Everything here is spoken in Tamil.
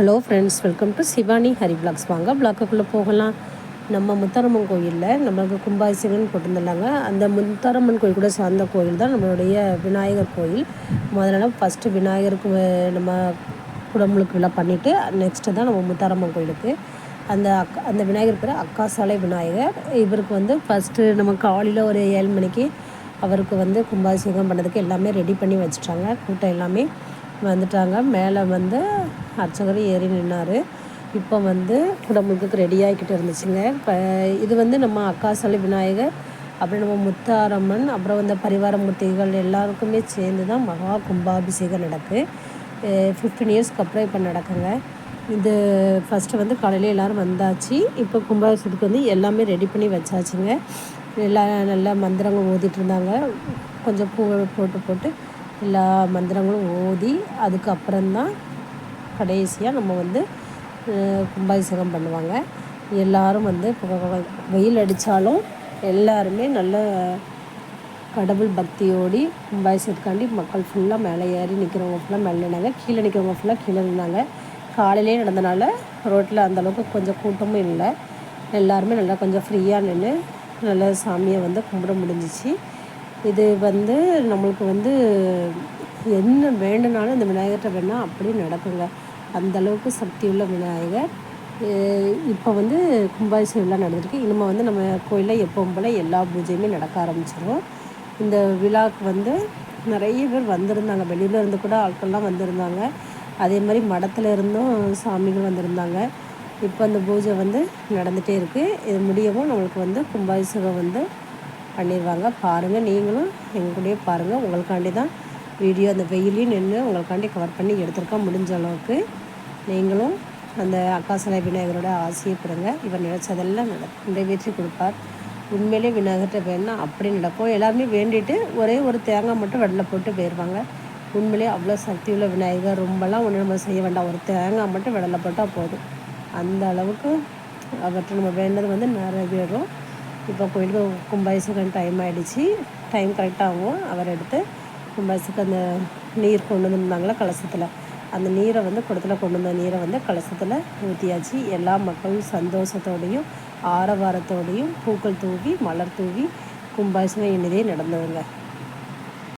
Hello friends welcome to Shivani Hari blogs வாங்க பிளாக்குக்குள்ளே போகலாம். நம்ம முத்தாரம்மன் கோயிலில் நம்மளுக்கு கும்பாபிஷேகம்னு போட்டிருந்தாங்க. அந்த முத்தாரம்மன் கோயில் கூட சார்ந்த கோயில் தான் நம்மளுடைய விநாயகர் கோயில். முதல்ல ஃபஸ்ட்டு விநாயகருக்கு நம்ம குடமுழுக்கு விழா பண்ணிவிட்டு நெக்ஸ்ட்டு தான் நம்ம முத்தாரம்மன் கோயிலுக்கு. அந்த அக்கா அந்த விநாயகர் பேர் அக்கா சாலை விநாயகர். இவருக்கு வந்து ஃபஸ்ட்டு நம்ம காலையில் ஒரு ஏழு மணிக்கு அவருக்கு வந்து கும்பாபிஷேகம் பண்ணதுக்கு எல்லாமே ரெடி பண்ணி வச்சுட்டாங்க. கூட்டம் எல்லாமே வந்துட்டாங்க. மேலே வந்து அர்ச்சகர் ஏறி நின்னார். இப்போ வந்து குடமுழுக்கு ரெடி ஆகிக்கிட்டு இருந்துச்சுங்க. இப்போ இது வந்து நம்ம அக்காசாலை விநாயகர் அப்புறம் நம்ம முத்தாரம்மன் அப்புறம் வந்து பரிவார மூர்த்திகள் எல்லாருக்குமே சேர்ந்து தான் மகா கும்பாபிஷேகம் நடக்கு. ஃபிஃப்டீன் இயர்ஸ்க்கு அப்புறம் இப்போ நடக்குங்க. இது ஃபஸ்ட்டு வந்து காலையில் எல்லோரும் வந்தாச்சு. இப்போ கும்பாபிஷேகத்துக்கு வந்து எல்லாமே ரெடி பண்ணி வச்சாச்சுங்க. எல்லா நல்லா மந்திரங்கள் ஓதிட்டு இருந்தாங்க. கொஞ்சம் பூ போட்டு போட்டு எல்லா மந்திரங்களும் ஓதி அதுக்கப்புறம்தான் கடைசியாக நம்ம வந்து கும்பாபிஷேகம் பண்ணுவாங்க. எல்லாரும் வந்து இப்போ வெயில் அடித்தாலும் எல்லாருமே நல்ல கடவுள் பக்தியோடி கும்பாபிஷேகத்துக்காண்டி மக்கள் ஃபுல்லாக மேலே ஏறி நிற்கிறவங்க ஃபுல்லாக மேலே நின்னாங்க. கீழே நிற்கிறவங்க ஃபுல்லாக கீழே நின்னாங்க. காலையிலே நடந்தனால ரோட்டில் அந்தளவுக்கு கொஞ்சம் கூட்டமும் இல்லை. எல்லாருமே நல்லா கொஞ்சம் ஃப்ரீயாக நின்று நல்லா சாமியை வந்து கும்பிட முடிஞ்சிச்சு. இது வந்து நம்மளுக்கு வந்து என்ன வேண்டுனாலும் இந்த விநாயகர்கிட்ட வேணால் அப்படியே நடக்குங்க. அந்தளவுக்கு சக்தி உள்ள விநாயகர். இப்போ வந்து கும்பாபிஷேகம் விழா நடந்திருக்கு. இனிமேல் வந்து நம்ம கோயிலில் எப்பவும் போல் எல்லா பூஜையுமே நடக்க ஆரம்பிச்சிடும் இந்த விழாவுக்கு வந்து நிறைய பேர் வந்திருந்தாங்க. வெளியில இருந்து கூட ஆட்கள்லாம் வந்திருந்தாங்க. அதே மாதிரி மடத்தில் இருந்தும் சாமிகள் வந்திருந்தாங்க. இப்போ அந்த பூஜை வந்து நடந்துகிட்டே இருக்குது இது முடியவும் நம்மளுக்கு வந்து கும்பாபிஷேகம் வந்து பண்ணிடுவாங்க பாருங்கள் நீங்களும் எங்கள் கூடயே பாருங்கள் உங்களுக்காண்டி தான் வீடியோ அந்த வெயிலையும் நின்று உங்களுக்காண்டி கவர் பண்ணி எடுத்திருக்க முடிஞ்ச அளவுக்கு. நீங்களும் அந்த அக்காசலை விநாயகரோட ஆசையை பெறுங்க. இவர் நினச்சதெல்லாம் நட நிறைவேற்றி கொடுப்பார். உண்மையிலே விநாயகர்கிட்ட வேணா அப்படி நடக்கும் எல்லாருமே வேண்டிட்டு ஒரே ஒரு தேங்காய் மட்டும் வெள்ளை போட்டு போயிடுவாங்க உண்மையிலே அவ்வளோ சக்தி உள்ள விநாயகர். ரொம்பலாம் ஒன்றும் நம்ம செய்ய வேண்டாம். ஒரு தேங்காய் மட்டும் வெள்ளை போட்டால் போதும். அந்த அளவுக்கு அவற்றை நம்ம வேண்டது வந்து நிறைவேறும். இப்போ கோயிலுக்கு கும்பாபிஷேகம் டைம் ஆகிடுச்சு டைம் கரெக்டாகவும் அவர் எடுத்து கும்பாபிஷேகம் அந்த நீர் கொண்டு வந்திருந்தாங்களா கலசத்தில். அந்த நீரை வந்து குடத்தில் கொண்டு வந்த நீரை வந்து கலசத்தில் ஊற்றியாச்சு எல்லா மக்களும் சந்தோஷத்தோடையும் ஆரவாரத்தோடையும் பூக்கள் தூவி மலர் தூவி கும்பாபிஷேகம் இனிதே நடந்ததுங்க.